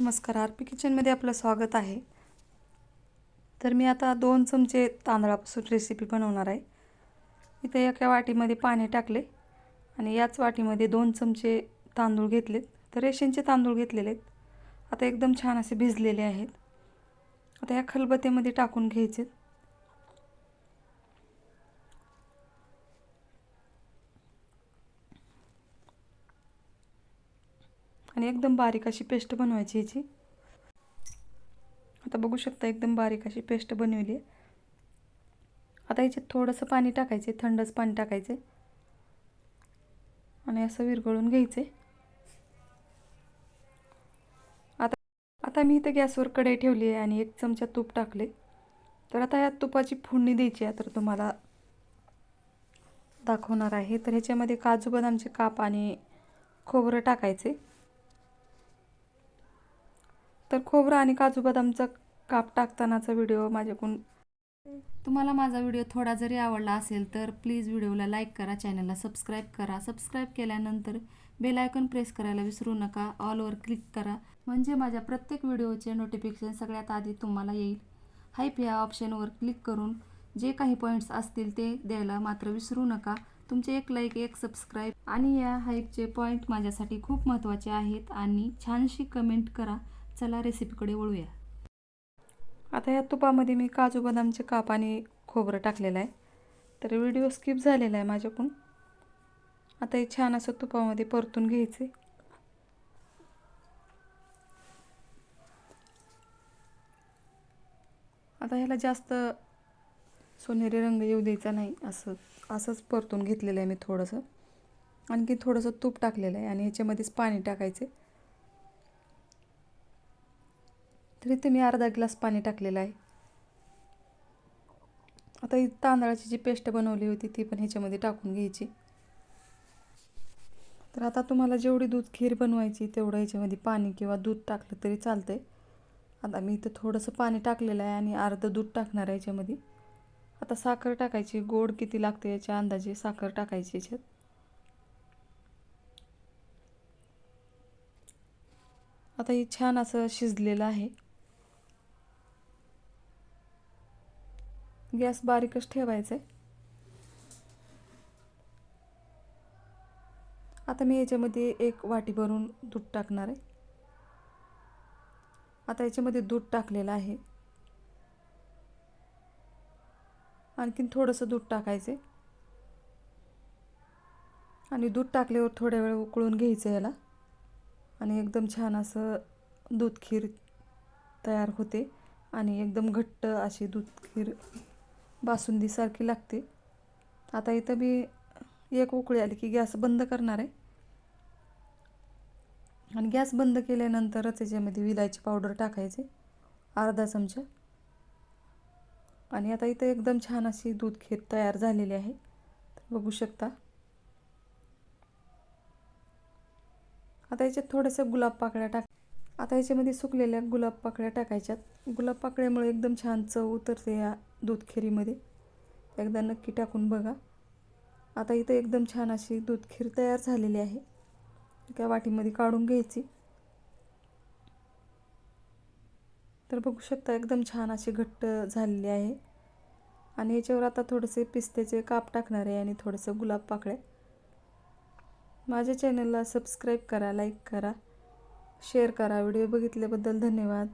नमस्कार R P किचनमध्ये आपलं स्वागत आहे. तर मी आता दोन चमचे तांदळापासून रेसिपी बनवणार आहे. इथे एका वाटीमध्ये पाणी टाकले आणि याच वाटीमध्ये दोन चमचे तांदूळ घेतलेत. तर रेशनचे तांदूळ घेतलेले आहेत. आता एकदम छान असे भिजलेले आहेत. आता या खलबत्त्यामध्ये टाकून घ्यायचे. आणि एकदम बारीक अशी पेस्ट बनवायची ह्याची आता बघू शकता एकदम बारीक अशी पेस्ट बनवली आहे. आता ह्याच्यात थोडंसं पाणी टाकायचे थंडच पाणी टाकायचे. आणि असं विरघळून घ्यायचे. आता आता मी इथं गॅसवर कढई ठेवली आहे आणि एक चमचा तूप टाकले तर आता या तुपाची फोडणी द्यायची आहे तर तुम्हाला दाखवणार आहे. तर ह्याच्यामध्ये काजू बदामचे काप आणि खोबरं टाकायचे. तर खोबरं आणि काजू बदामचा काप टाकतानाचा व्हिडिओ माझ्याकडून. तुम्हाला माझा व्हिडिओ थोडा जरी आवडला असेल तर प्लीज व्हिडिओला लाईक करा चॅनलला सबस्क्राईब करा. सबस्क्राईब केल्यानंतर बेल आयकॉन प्रेस करायला विसरू नका. ऑलवर क्लिक करा. म्हणजे माझ्या प्रत्येक व्हिडिओचे नोटिफिकेशन सगळ्यात आधी तुम्हाला येईल. हाईप या ऑप्शनवर क्लिक करून जे काही पॉईंट्स असतील ते द्यायला मात्र विसरू नका. तुमचे एक लाईक एक सबस्क्राईब आणि या हाईपचे पॉईंट माझ्यासाठी खूप महत्त्वाचे आहेत आणि छानशी कमेंट करा. चला रेसिपीकडे वळूया. आता या तुपामध्ये मी काजू बदामचे काप आणि खोबरं टाकलेलं आहे. तर व्हिडिओ स्किप झालेला आहे माझ्याकडून. आता हे छान असं तुपामध्ये परतून घ्यायचे. आता ह्याला जास्त सोनेरी रंग येऊ द्यायचा नाही. असं असंच परतून घेतलेलं आहे मी थोडंसं. आणखी थोडंसं तूप टाकलेलं आहे आणि ह्याच्यामध्येच पाणी टाकायचे. तर इथे मी अर्धा ग्लास पाणी टाकलेलं आहे. आता ही तांदळाची जी पेस्ट बनवली होती ती पण ह्याच्यामध्ये टाकून घ्यायची. तर आता तुम्हाला जेवढी दूध खीर बनवायची तेवढं ह्याच्यामध्ये पाणी किंवा दूध टाकलं तरी चालतं आहे आता मी इथं थोडंसं पाणी टाकलेलं आहे आणि अर्धं दूध टाकणार आहे याच्यामध्ये आता साखर टाकायची गोड किती लागते याच्या अंदाजे साखर टाकायची याच्यात आता हे छान असं शिजलेलं आहे. गॅस बारीकच ठेवायचा आहे आता मी याच्यामध्ये एक वाटी भरून दूध टाकणार आहे. आता याच्यामध्ये दूध टाकलेलं आहे. आणखीन थोडंसं दूध टाकायचे आणि दूध टाकल्यावर थोड्या वेळ उकळून घ्यायचं याला. आणि एकदम छान असं दूध खीर तयार होते. आणि एकदम घट्ट अशी दूध खीर बासुंदीसारखी लागते. आता इथं मी एक उकळी आली की गॅस बंद करणार आहे. आणि गॅस बंद केल्यानंतरच याच्यामध्ये विलायची पावडर टाकायचे अर्धा चमचा. आणि आता इथं एकदम छान अशी दूध खीर तयार झालेली आहे. बघू शकता. आता याच्यात थोड्याशा गुलाब पाकळ्या टाक आता याच्यामध्ये सुकलेल्या गुलाब पाकळ्या टाकायच्यात. गुलाब पाकळ्यामुळे एकदम छान चव उतरते या दूधखिरीमध्ये. एकदा नक्की टाकून बघा. आता इथं एकदम छान अशी दूधखीर तयार झालेली आहे. एका वाटीमध्ये काढून घ्यायची. तर बघू शकता एकदम छान अशी घट्ट झालेली आहे. आणि याच्यावर आता थोडेसे पिस्त्याचे काप टाकणार आहे आणि थोडंसं गुलाब पाकळ्या. माझ्या चॅनलला सबस्क्राईब करा लाईक करा शेअर करा. व्हिडिओ बघितल्याबद्दल धन्यवाद.